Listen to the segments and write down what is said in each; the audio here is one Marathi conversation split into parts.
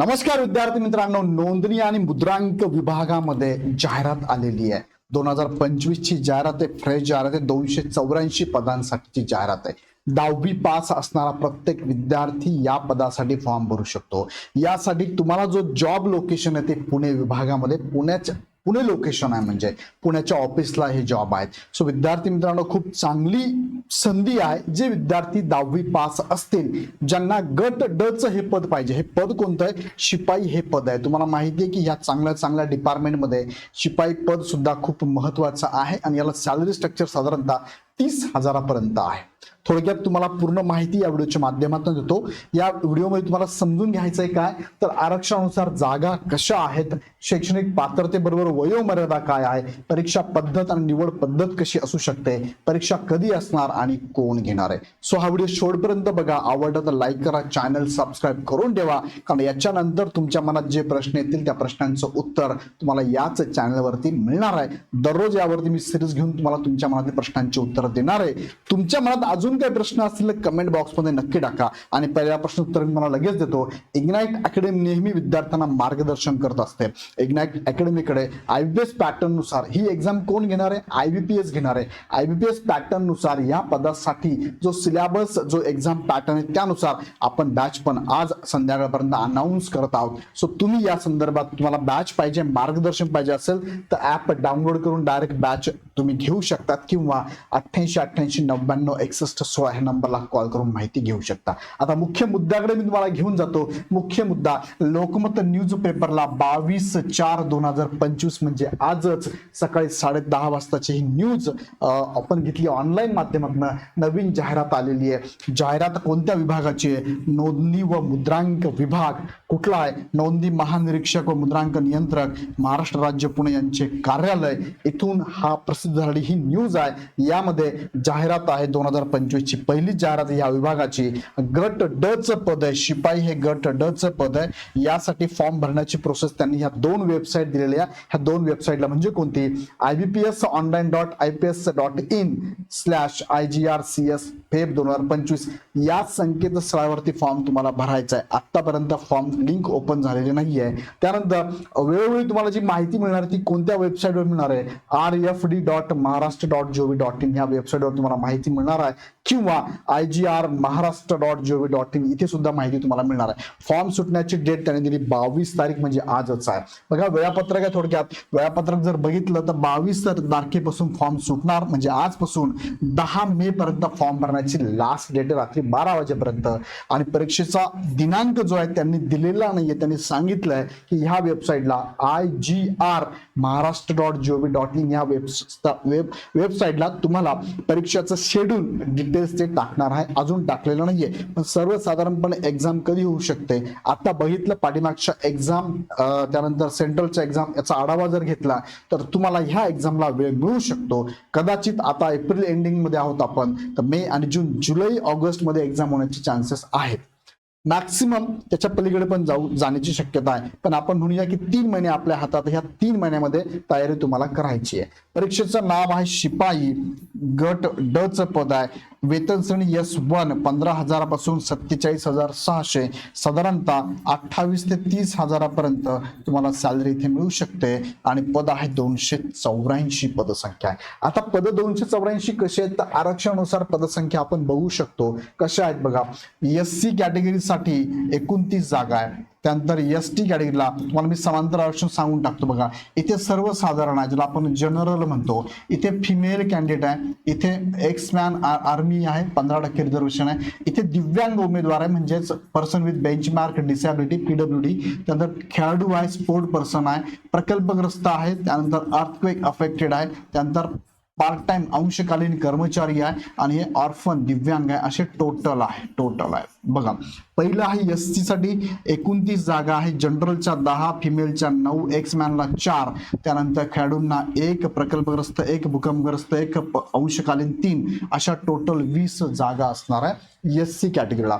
नमस्कार विद्यार्थी मित्रांनो नोंदणी आणि मुद्रांक विभागामध्ये जाहिरात आलेली आहे. दोन हजार पंचवीस ची जाहिरात आहे फ्रेश जाहिरात आहे दोनशे चौऱ्याऐंशी पदांसाठीची जाहिरात आहे. दहावी पास असणारा प्रत्येक विद्यार्थी या पदासाठी फॉर्म भरू शकतो. यासाठी तुम्हाला जो जॉब लोकेशन आहे ते पुणे विभागामध्ये पुण्याच्या पुणे लोकेशन आहे म्हणजे पुण्याच्या ऑफिसला हे जॉब आहेत. सो विद्यार्थी मित्रांनो खूप चांगली संधी आहे जे विद्यार्थी दहावी पास असतील ज्यांना गट डच हे पद पाहिजे. हे पद कोणतं आहे? शिपाई हे पद आहे. तुम्हाला माहिती आहे की ह्या चांगल्या चांगल्या डिपार्टमेंटमध्ये शिपाई पद सुद्धा खूप महत्वाचं आहे आणि याला सॅलरी स्ट्रक्चर साधारणतः तीस हजारापर्यंत आहे. थोडक्यात तुम्हाला पूर्ण माहिती या व्हिडिओच्या माध्यमातून देतो. या व्हिडिओमध्ये तुम्हाला समजून घ्यायचंय काय? तर आरक्षणानुसार जागा कशा आहेत? शैक्षणिक पात्रतेबरोबर वयोमर्यादा काय आहे? परीक्षा पद्धत आणि निवड पद्धत कशी असू शकते? परीक्षा कधी असणार आणि कोण घेणार आहे? सो हा व्हिडिओ शेवटपर्यंत बघा. आवडला तर लाईक करा चॅनल सबस्क्राईब करून ठेवा. कारण याच्यानंतर तुमच्या मनात जे प्रश्न येतील त्या प्रश्नांचं उत्तर तुम्हाला याच चॅनलवरती मिळणार आहे. दररोज यावरती मी सिरीज घेऊन तुम्हाला तुमच्या मनातील प्रश्नांची उत्तर देणार आहे. तुमच्या मनात अजून काही प्रश्न असतील कमेंट बॉक्समध्ये नक्की टाका. आणि पहिल्या प्रश्न उत्तर मला लगेच देतो. इग्नाईट अकॅडमी नेहमी विद्यार्थ्यांना मार्गदर्शन करत असते. इग्नाईट अकॅडमीकडे आय बी पी एस पॅटर्ननुसार ही एक्झाम कोण घेणार आहे? आय बी पी एस घेणार आहे. आय बी पी एस पॅटर्ननुसार या पदासाठी जो सिलेबस जो एक्झाम पॅटर्न आहे त्यानुसार आपण बॅच पण आज संध्याकाळपर्यंत अनाऊन्स करत आहोत. सो तुम्ही या संदर्भात तुम्हाला बॅच पाहिजे मार्गदर्शन पाहिजे असेल तर ॲप डाउनलोड करून डायरेक्ट बॅच तुम्ही घेऊ शकतात किंवा अठ्ठ्याऐंशी अठ्ठ्याऐंशी नव्याण्णव एकसष्ट सोळा ह्या नंबरला कॉल करून माहिती घेऊ शकता. आता मुख्य मुद्द्याकडे मी तुम्हाला घेऊन जातो. मुख्य मुद्दा लोकमत न्यूज पेपरला बावीस चार दोन हजार पंचवीस म्हणजे आजच सकाळी साडे दहा वाजताची ही न्यूज आपण घेतली ऑनलाईन माध्यमातून. नवीन जाहिरात आलेली आहे. जाहिरात कोणत्या विभागाची आहे? नोंदणी व मुद्रांक विभाग कुठला आहे? नोंदणी महानिरीक्षक व मुद्रांक नियंत्रक महाराष्ट्र राज्य पुणे यांचे कार्यालय. इथून हा प्रसिद्ध झालेली ही न्यूज आहे. यामध्ये जाहिरात आहे दोन हजार पंचवीस ची पहिली जाहिरात या विभागाची गट ड च पद आहे. शिपाई हे गट ड च पद आहे. यासाठी फॉर्म भरण्याची प्रोसेस त्यांनी ह्या दोन वेबसाईट दिलेल्या ह्या दोन वेबसाईटला म्हणजे कोणती? I B P S online dot I P S dot in slash I G R C S Feb दोन हजार पंचवीस. या संकेतस्थळावरती फॉर्म तुम्हाला भरायचा आहे. आतापर्यंत फॉर्म लिंक ओपन झालेली नाही आहे त्यानंतर वेळोवेळी तुम्हाला जी माहिती मिळणार ती कोणत्या वेबसाईटवर मिळणार आहे? R F D dot Maharashtra dot G O V dot in या वेबसाईटवर तुम्हाला माहिती मिळणार आहे. किंवा I G R Maharashtra dot G O V dot in इथे सुद्धा माहिती तुम्हाला मिळणार आहे. फॉर्म सुटण्याची डेट त्याने दिली बावीस तारीख म्हणजे आजच आहे. बघा वेळापत्रक आहे थोडक्यात. वेळापत्रक जर बघितलं तर बावीस तारखेपासून फॉर्म सुटणार म्हणजे आजपासून दहा मे पर्यंत फॉर्म भरण्याची लास्ट डेट रात्री बारा वाजेपर्यंत. आणि परीक्षेचा दिनांक जो आहे त्यांनी दिलेला नाहीये त्यांनी सांगितलंय की ह्या वेबसाईटला I G R Maharashtra dot G O V dot in या वेब वेब वेबसाईटला तुम्हाला परीक्षाचं शेड्यूल डिटेल्स ते टाकणार आहे. अजून टाकलेलं नाहीये. पण सर्वसाधारणपणे एक्झाम कधी होऊ शकते? आता बघितलं पाठीमागच्या एक्झाम त्यानंतर सेंट्रलच्या एक्झाम याचा आढावा जर घेतला तर तुम्हाला ह्या एक्झामला वेळ मिळू शकतो. कदाचित आता एप्रिल एंडिंगमध्ये आहोत आपण तर मे आणि जून जुलै ऑगस्टमध्ये एक्झाम होण्याचे चान्सेस आहेत. मॅक्सिमम त्याच्या पलीकडे पण जाऊ जाण्याची शक्यता आहे. पण आपण म्हणूया की तीन महिने आपल्या हातात ह्या तीन महिन्यामध्ये तयारी तुम्हाला करायची आहे. परीक्षेचं नाव आहे शिपाई गट ड च पद आहे. वेतन श्रेणी एस वन पंधरा हजारापासून सत्तेचाळीस हजार सहाशे साधारणतः अठ्ठावीस ते तीस हजारापर्यंत तुम्हाला सॅलरी इथे मिळू शकते. आणि पद आहे दोनशे चौऱ्याऐंशी पदसंख्या. आहे आता पद दोनशे चौऱ्याऐंशी कसे आहेत? तर आरक्षणानुसार पदसंख्या आपण बघू शकतो. कशा आहेत बघा? एस सी कॅटेगरीसाठी एकोणतीस जागा आहे. त्यानंतर एस टी कॅटेगरीला तुम्हाला मी समांतर आरक्षण सांगून टाकतो बघा. इथे सर्वसाधारण आहे ज्याला आपण जनरल म्हणतो. इथे फिमेल कॅन्डिडेट आहे इथे एक्समॅन आर्मी आहे पंधरा टक्के रिझर्वेशन आहे. इथे दिव्यांग उमेदवार आहे म्हणजेच person with benchmark disability P W D त्यानंतर खेळाडू आहे स्पोर्ट पर्सन आहे. प्रकल्पग्रस्त आहे त्यानंतर अर्थक्वेक अफेक्टेड आहे. त्यानंतर पार्ट टाइम अंशकालीन कर्मचारी आहे आणि हे ऑर्फन दिव्यांग आहे. असे टोटल आहे. टोटल आहे. बघा पहिलं आहे एस सी साठी एकोणतीस जागा आहे. जनरलच्या दहा फिमेलच्या नऊ एक्स मॅनला चार. त्यानंतर खेळाडूंना एक प्रकल्पग्रस्त एक भूकंपग्रस्त एक प- अंशकालीन तीन. अशा टोटल वीस जागा असणार आहे. एस सी कॅटेगरीला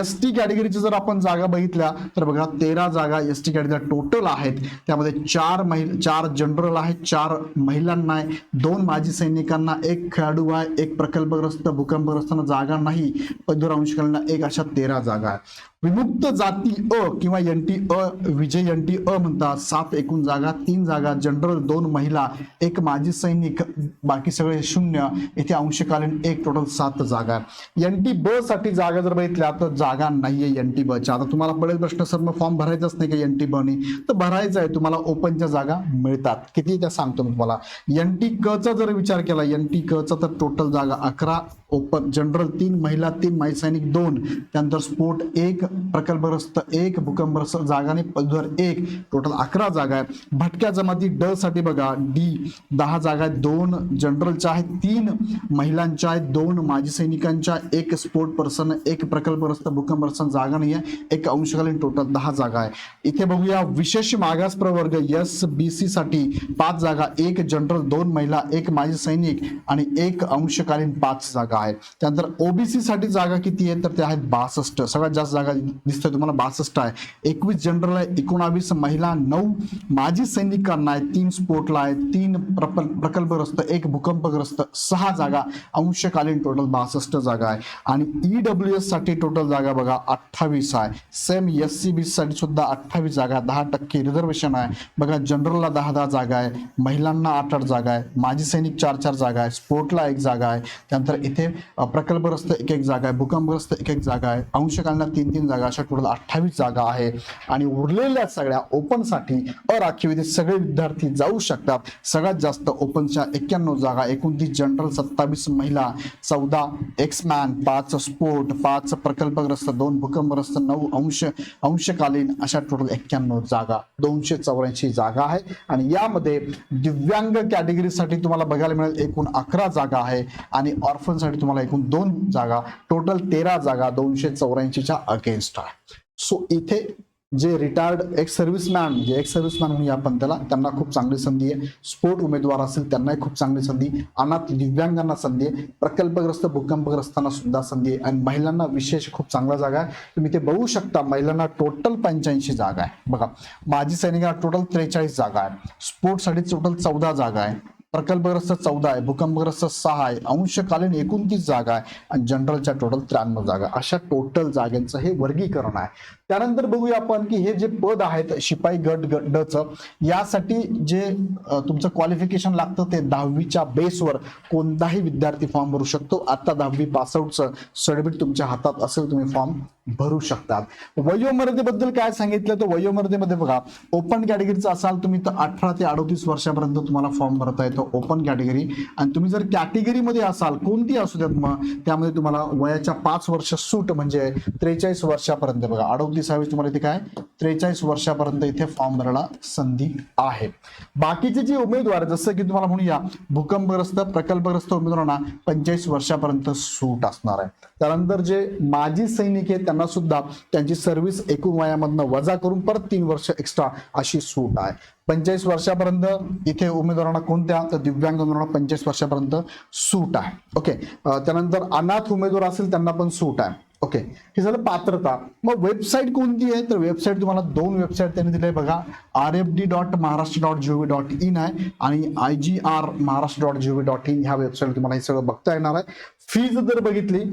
एस टी कॅटेगरीची जर आपण जागा बघितल्या तर बघा तेरा जागा एस टी कॅटेगरीला टोटल आहेत. त्यामध्ये चार महिला चार जनरल आहेत चार महिलांना आहे दोन माजी सैनिकांना एक खेळाडू आहे एक प्रकल्पग्रस्त भूकंपग्रस्तांना जागा नाही पदूर अंशकालींना एक अशा तेरा जागा आहे विमुक्त जाती अ किंवा एन टी अ विजय एन टी अ म्हणतात. सात एकूण जागा तीन जागा जनरल दोन महिला एक माजी सैनिक बाकी सगळे शून्य. इथे अंशकालीन एक टोटल सात जागा. एन टी ब साठी जागा जर बघितल्या तर जागा नाहीये एन टी बच्या आता तुम्हाला बरेच प्रश्न सर मग फॉर्म भरायचाच नाही का एन टी बनी तर भरायचं आहे तुम्हाला ओपनच्या जागा मिळतात. किती त्या सांगतो मी तुम्हाला. एन टी क चा जर विचार केला एन टी क चा तर टोटल जागा अकरा ओपन जनरल तीन महिला तीन माजी सैनिक दोन. त्यानंतर स्पोर्ट एक प्रकल्पग्रस्त एक भूकंपग्रस्त जागाने पदवीधर एक. टोटल अकरा जागा आहे भटक्या जमाती ड साठी बघा. डी दहा जागा आहेत. दोन जनरलच्या आहेत. तीन महिलांच्या आहेत. दोन माजी सैनिकांच्या. एक स्पोर्ट पर्सन एक प्रकल्पग्रस्त भूकंपग्रस्त जागा नाही आहे एक अंशकालीन टोटल दहा जागा आहे. इथे बघूया विशेष मागास प्रवर्ग एस बी सी साठी पाच जागा. एक जनरल दोन महिला एक माजी सैनिक आणि एक अंशकालीन पाच जागा आहे त्यानंतर ओबीसी साठी जागा किती आहे तर त्या आहेत बासष्ट. सगळ्यात जास्त जागा दिसतंय तुम्हाला बासष्ट आहे. एकवीस जनरल आहे एकोणावीस महिला नऊ माजी सैनिकांना आहे तीन स्पोर्टला आहे तीन प्रकल्पग्रस्त एक भूकंपग्रस्त सहा जागा अंशकालीन टोटल बासष्ट जागा आहे. आणि ईडब्ल्यू एससाठी टोटल जागा बघा अठ्ठावीस आहे. सेम एस सी बी साठी सुद्धा अठ्ठावीस जागा दहा टक्के रिझर्वेशन आहे. बघा जनरलला दहा दहा जागा आहे महिलांना आठ आठ जागा आहे माजी सैनिक चार चार जागा आहे स्पोर्टला एक जागा आहे. त्यानंतर इथे प्रकल्पग्रस्त एक एक जागा आहे भूकंपग्रस्त एक एक जागा आहे अंशकालीन तीन तीन जागा अशा टोटल अठ्ठावीस जागा आहे. आणि उरलेल्या सगळ्या ओपनसाठी अराखीव इथे सगळे विद्यार्थी जाऊ शकतात. सगळ्यात जास्त ओपनच्या एक्क्याण्णव जागा एकोणतीस जनरल सत्तावीस महिला चौदा एक्समॅन पाच स्पोर्ट पाच प्रकल्पग्रस्त दोन भूकंपग्रस्त नऊ अंश अंशकालीन अशा टोटल एक्क्याण्णव जागा दोनशे चौऱ्याऐंशी जागा आहे. आणि यामध्ये दिव्यांग कॅटेगरीसाठी तुम्हाला बघायला मिळेल एकूण अकरा जागा आहे. आणि ऑर्फनसाठी तुम्हाला एकूण दोन जागा टोटल तेरा जागा दोनशे चौऱ्याऐंशीच्या अगेन्स्ट आहे सो इथे जे रिटायर्ड एक्स सर्व्हिसमॅन जे एक्स सर्व्हिसमॅन म्हणून आपण त्याला त्यांना खूप चांगली संधी आहे. स्पोर्ट उमेदवार असेल त्यांनाही खूप चांगली संधी अनाथ दिव्यांगांना संधी आहे. प्रकल्पग्रस्त भूकंपग्रस्तांना सुद्धा संधी आहे. आणि महिलांना विशेष खूप चांगला जागा आहे. तुम्ही ते बघू शकता महिलांना टोटल पंच्याऐंशी जागा आहे. बघा माजी सैनिकांना टोटल त्रेचाळीस जागा आहे. स्पोर्टसाठी टोटल चौदा जागा आहे. प्रकल्पग्रस्त चौदा आहे भूकंपग्रस्त सहा आहे अंशकालीन एकोणतीस जागा आहे आणि जनरलच्या टोटल त्र्याण्णव जागा. अशा टोटल जागांचं हे वर्गीकरण आहे. त्यानंतर बघूया आपण की हे जे पद आहेत शिपाई गट गटचं यासाठी जे तुमचं क्वालिफिकेशन लागतं ते दहावीच्या बेसवर कोणताही विद्यार्थी फॉर्म भरू शकतो. आता दहावी पासआउटचं सर्टिफिकेट तुमच्या हातात असेल तुम्ही फॉर्म भरू शकतात. वयोमर्यादेबद्दल काय सांगितलं? तर वयोमर्यादेमध्ये बघा ओपन कॅटेगरीचं असाल तुम्ही तर अठरा ते अडोतीस वर्षापर्यंत तुम्हाला फॉर्म भरता येतो. ओपन कॅटेगरी आणि तुम्ही जर कॅटेगरीमध्ये असाल कोणती असू द्यात मग त्यामध्ये तुम्हाला वयाच्या पाच वर्ष सूट म्हणजे त्रेचाळीस वर्षापर्यंत बघा. अडोतीसावी तुम्हाला इथे काय? त्रेचाळीस वर्षापर्यंत इथे फॉर्म भरायला संधी आहे. बाकीचे जे उमेदवार जसं की तुम्हाला म्हणूया भूकंपग्रस्त प्रकल्पग्रस्त उमेदवारांना पंचेचाळीस वर्षापर्यंत सूट असणार आहे. त्यानंतर जे माजी सैनिक आहेत त्यांना सुद्धा त्यांची सर्व्हिस एकूण वयामधनं वजा करून परत तीन वर्ष एक्स्ट्रा अशी सूट आहे. पंचेचाळीस वर्षापर्यंत इथे उमेदवारांना कोणत्या तर दिव्यांग उमेदवारांना पंचेचाळीस वर्षापर्यंत सूट आहे. ओके त्यानंतर अनाथ उमेदवार असेल त्यांना पण सूट आहे. ओके हे झालं पात्रता. मग वेबसाईट कोणती आहे? तर वेबसाईट तुम्हाला दोन वेबसाईट त्यांनी दिले बघा. R F D dot Maharashtra dot G O V dot in आहे आणि I G R Maharashtra dot G O V dot in ह्या वेबसाईट तुम्हाला हे सगळं बघता येणार आहे. फीज जर बघितली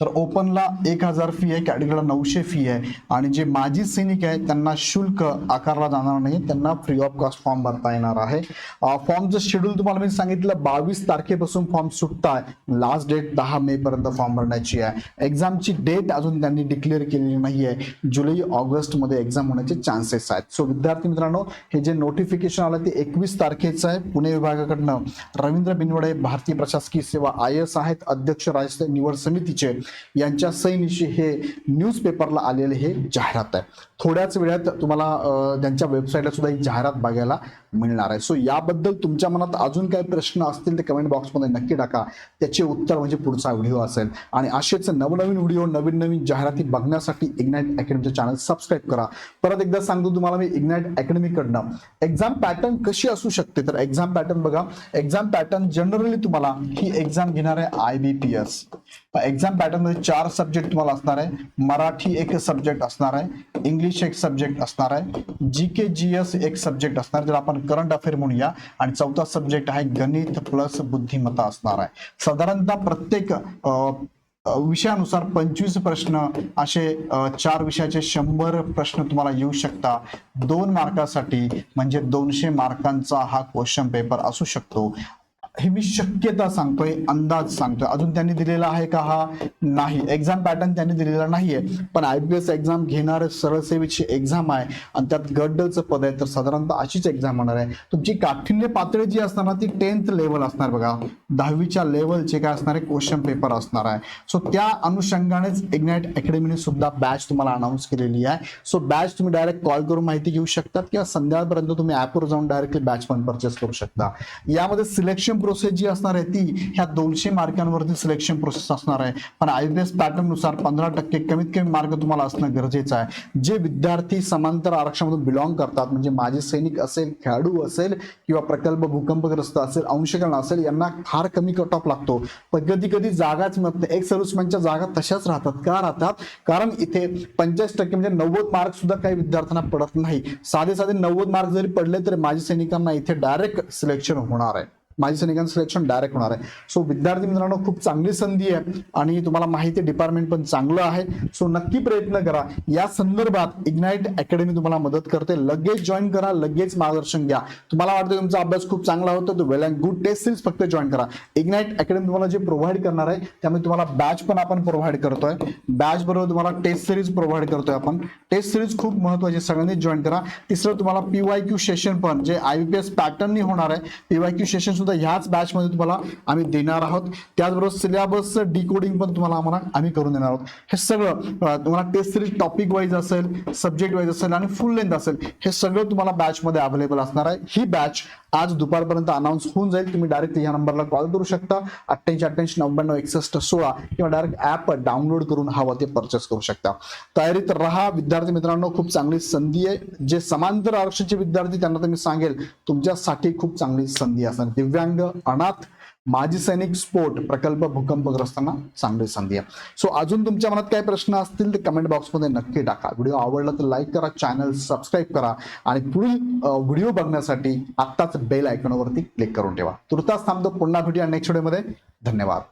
तर ओपनला एक हजार फी आहे कॅटेगरीला नऊशे फी आहे. आणि जे माजी सैनिक आहेत त्यांना शुल्क आकारला जाणार नाही. त्यांना फ्री ऑफ कॉस्ट फॉर्म भरता येणार आहे. फॉर्मचं शेड्यूल तुम्हाला मी सांगितलं बावीस तारखेपासून फॉर्म सुटत आहे. लास्ट डेट दहा मे पर्यंत फॉर्म भरण्याची आहे. एक्झामची डेट अजून त्यांनी डिक्लेअर केलेली नाही आहे जुलै ऑगस्टमध्ये एक्झाम होण्याचे चान्सेस आहेत. सो विद्यार्थी मित्रांनो हे जे नोटिफिकेशन आलं ते एकवीस तारखेचं आहे. पुणे विभागाकडनं रवींद्र बिनवडे भारतीय प्रशासकीय सेवा आय एस आहेत. अध्यक्ष राज्य निवड समितीचे यांच्या सैनिशी हे न्यूजपेपरला आलेले हे जाहिरात आहे. थोड्याच वेळात तुम्हाला त्यांच्या वेबसाईटला सुद्धा ही जाहिरात बघायला मिळणार आहे. सो याबद्दल तुमच्या मनात अजून काही प्रश्न असतील ते कमेंट बॉक्समध्ये नक्की टाका. त्याचे उत्तर म्हणजे पुढचा व्हिडिओ असेल. आणि असेच नवनवीन व्हिडिओ नवीन नवीन जाहिराती बघण्यासाठी इग्नाइट अकॅडमीचं चॅनल सबस्क्राईब करा. परत एकदा सांगतो तुम्हाला मी इग्नाइट अकॅडमीकडनं एक्झाम पॅटर्न कशी असू शकते? तर एक्झाम पॅटर्न बघा. एक्झाम पॅटर्न जनरली तुम्हाला ही एक्झाम घेणार आहे I B P S exam पॅटर्नमध्ये चार सब्जेक्ट तुम्हाला असणार आहे. मराठी एक सब्जेक्ट असणार आहे. इंग्लिश एक सब्जेक्ट असणार आहे. जी के जी एस एक सब्जेक्ट असणार ज्याला आपण करंट अफेअर म्हणूया आणि चौथा सब्जेक्ट आहे गणित प्लस बुद्धिमत्ता असणार आहे. साधारणतः प्रत्येक अ, विषयानुसार पंचवीस प्रश्न असे चार विषयाचे शंभर प्रश्न तुम्हाला येऊ शकता. दोन मार्कासाठी म्हणजे दोनशे मार्कांचा हा क्वेश्चन पेपर असू शकतो. हे मी शक्यता सांगतोय अंदाज सांगतोय. अजून त्यांनी दिलेला आहे का हा? नाही. एक्झाम पॅटर्न त्यांनी दिलेला नाहीये. पण आयपीएस एक्झाम घेणारे सरळ सेवेची एक्झाम आहे आणि त्यात गड्डलचं पद आहे तर साधारणतः अशीच एक्झाम होणार आहे. तुमची काठिण्य पातळी जी असणार ना ती टेन्थ लेवल असणार बघा. दहावीच्या लेवलचे काय असणारे क्वेश्चन पेपर असणार आहे. सो त्या अनुषंगानेच इग्नाइट अकॅडमीने सुद्धा बॅच तुम्हाला अनाऊन्स केलेली आहे. सो बॅच तुम्ही डायरेक्ट कॉल करून माहिती घेऊ शकतात किंवा संध्याकाळपर्यंत तुम्ही ऍपवर जाऊन डायरेक्टली बॅच पण परचेस करू शकता. यामध्ये सिलेक्शन प्रोसेस जी असणार आहे ती ह्या दोनशे मार्कांवरती सिलेक्शन प्रोसेस असणार आहे. पण आयबीएस पॅटर्ननुसार पंधरा टक्के कमीत कमी मार्क तुम्हाला असणं गरजेचं आहे. जे विद्यार्थी समांतर आरक्षणामधून बिलॉंग करतात म्हणजे माजी सैनिक असेल खेळाडू असेल किंवा प्रकल्प भूकंपग्रस्त असेल अंशकरण असेल यांना फार कमी कट ऑफ लागतो. पण कधी कधी जागाच मिळत नाही. एक सर्व्हिसमॅनच्या जागा तशाच राहतात. का राहतात? कारण इथे पंचाळीस टक्के म्हणजे नव्वद मार्क सुद्धा काही विद्यार्थ्यांना पडत नाही. साधे साधे नव्वद मार्क जरी पडले तरी माजी सैनिकांना इथे डायरेक्ट सिलेक्शन होणार आहे. माजी सैनिकांचं सिलेक्शन डायरेक्ट होणार आहे. सो विद्यार्थी मित्रांनो खूप चांगली संधी आहे आणि तुम्हाला माहिती डिपार्टमेंट पण चांगलं आहे. सो नक्की प्रयत्न करा. या संदर्भात इग्नाइट अकॅडमी तुम्हाला मदत करते. लगेच जॉईन करा लगेच मार्गदर्शन घ्या. तुम्हाला वाटतं तुमचा अभ्यास खूप चांगला होतो well and good test series फक्त जॉईन करा. इग्नाइट अकॅडमी तुम्हाला जे प्रोव्हाइड करणार आहे त्यामुळे तुम्हाला बॅच पण आपण प्रोव्हाइड करतोय. बॅच बरोबर तुम्हाला टेस्ट सिरीज प्रोव्हाइड करतोय आपण. टेस्ट सिरीज खूप महत्वाची सगळ्यांनी जॉईन करा. तिसरं तुम्हाला पीवाय क्यू सेशन पण जे आयपीएस पॅटर्ननी होणार आहे. पीवाय क्यू सेशन सुद्धा ह्याच बॅचमध्ये तुम्हाला आम्ही देणार आहोत. त्याचबरोबर सिलेबसचं डिकोडिंग पण तुम्हाला आम्हाला आम्ही करून देणार आहोत. हे सगळं तुम्हाला टेस्ट सिरीज टॉपिक वाईज असेल सब्जेक्ट वाईज असेल आणि फुल लेंथ असेल हे सगळं तुम्हाला बॅचमध्ये अवेलेबल असणार आहे. ही बॅच आज दुपारपर्यंत अनाऊन्स होऊन जाईल. तुम्ही डायरेक्ट या नंबरला कॉल करू शकता. अठ्ठ्याऐंशी अठ्ठ्याऐंशी नव्याण्णव एकसष्ट सोळा किंवा डायरेक्ट ऍप डाउनलोड करून हवं ते परचेस करू शकता. तयारीत राहा. विद्यार्थी मित्रांनो खूप चांगली संधी आहे. जे समांतर आरक्षणचे विद्यार्थी त्यांना तर मी सांगेल तुमच्यासाठी खूप चांगली संधी असेल. दिव्यांग अनाथ माजी सैनिक स्पोर्ट प्रकल्प भूकंपग्रस्तांना चांगली संधी आहे. सो अजून तुमच्या मनात काही प्रश्न असतील ते कमेंट बॉक्समध्ये नक्की टाका. व्हिडिओ आवडला तर लाईक करा चॅनल सबस्क्राईब करा आणि पुढील व्हिडिओ बघण्यासाठी आत्ताच बेल आयकॉनवरती क्लिक करून ठेवा. तुर्तास थांबतो पुन्हा भेटूया नेक्स्ट व्हिडिओमध्ये धन्यवाद.